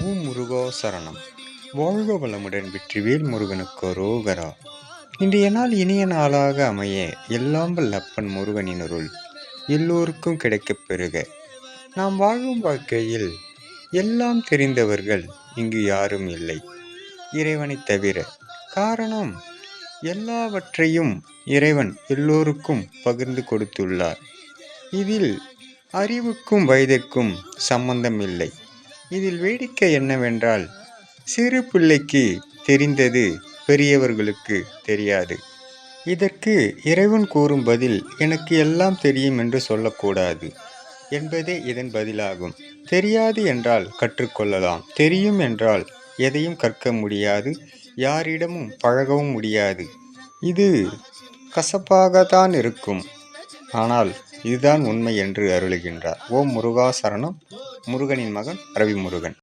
ஓ முருகா சரணம். வாழ்க வளமுடன் வெற்றிவேல் முருகனுக்கு ரோகரா இன்றைய நாள் இனிய நாளாக அமைய எல்லாம் வல்லப்பன் முருகனின் அருள். எல்லோருக்கும் கிடைக்கப் பெறுக. நாம் வாழும் வாழ்க்கையில் எல்லாம் தெரிந்தவர்கள் இங்கு யாரும் இல்லை. இறைவனைத் தவிர காரணம் எல்லாவற்றையும் இறைவன் எல்லோருக்கும் பகிர்ந்து கொடுத்துள்ளார். இதில் அறிவுக்கும் வயதிற்கும் சம்பந்தம் இல்லை. இதில் வேடிக்கை என்னவென்றால் சிறு பிள்ளைக்கு தெரிந்தது பெரியவர்களுக்கு தெரியாது. இதற்கு இறைவன் கூறும் பதில் எனக்கு எல்லாம் தெரியும் என்று சொல்லக்கூடாது என்பதே இதன் பதிலாகும். தெரியாது என்றால் கற்றுக்கொள்ளலாம். தெரியும் என்றால் எதையும் கற்க முடியாது. யாரிடமும் பழகவும் முடியாது. இது கசப்பாகத்தான் இருக்கும். ஆனால் இதுதான் உண்மை என்று அருளுகின்றார். ஓம் முருகா சரணம் முருகனின் மகன் ரவி முருகன்